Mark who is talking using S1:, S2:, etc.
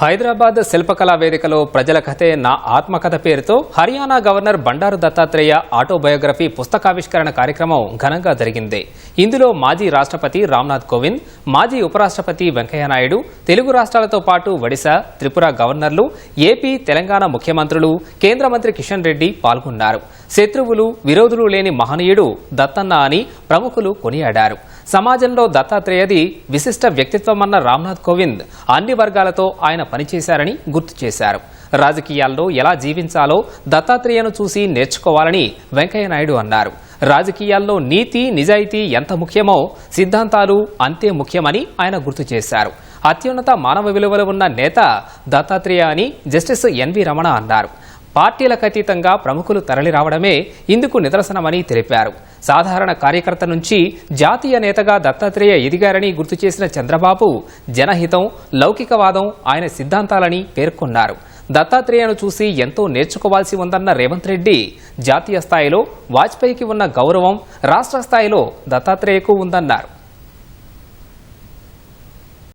S1: హైదరాబాద్ శిల్పకళా వేదికలో ప్రజల కథే నా ఆత్మకథ పేరుతో హర్యానా గవర్నర్ బండారు దత్తాత్రేయ ఆటోబయోగ్రఫీ పుస్తకావిష్కరణ కార్యక్రమం ఘనంగా జరిగింది. ఇందులో మాజీ రాష్ట్రపతి రామ్నాథ్ కోవింద్ మాజీ ఉపరాష్ట్రపతి వెంకయ్యనాయుడు తెలుగు రాష్ట్రాలతో పాటు ఒడిశా త్రిపుర గవర్నర్లు ఏపీ తెలంగాణ ముఖ్యమంత్రులు కేంద్ర మంత్రి కిషన్ రెడ్డి పాల్గొన్నారు. శత్రువులు విరోధులు లేని మహనీయుడు దత్తన్న అని ప్రముఖులు కొనియాడారు. సమాజంలో దత్తాత్రేయది విశిష్ట వ్యక్తిత్వమన్న రామ్నాథ్ కోవింద్ అన్ని వర్గాలతో ఆయన పనిచేశారని గుర్తు చేశారు. రాజకీయాల్లో ఎలా జీవించాలో దత్తాత్రేయను చూసి నేర్చుకోవాలని వెంకయ్యనాయుడు అన్నారు. రాజకీయాల్లో నీతి నిజాయితీ ఎంత ముఖ్యమో సిద్ధాంతాలు అంతే ముఖ్యమని ఆయన గుర్తు చేశారు. అత్యున్నత మానవ విలువలు ఉన్న నేత దత్తాత్రేయ అని జస్టిస్ ఎన్వి రమణ అన్నారు. పార్టీలకు అతీతంగా ప్రముఖులు తరలిరావడమే ఇందుకు నిదర్శనమని తెలిపారు. సాధారణ కార్యకర్త నుంచి జాతీయ నేతగా దత్తాత్రేయ ఎదిగారని గుర్తు చేసిన చంద్రబాబు జనహితం లౌకికవాదం ఆయన సిద్ధాంతాలని పేర్కొన్నారు. దత్తాత్రేయను చూసి ఎంతో నేర్చుకోవాల్సి ఉందన్న రేవంత్ రెడ్డి జాతీయ స్థాయిలో వాజ్పేయికి ఉన్న గౌరవం రాష్ట్ర స్థాయిలో దత్తాత్రేయకు ఉందన్నారు.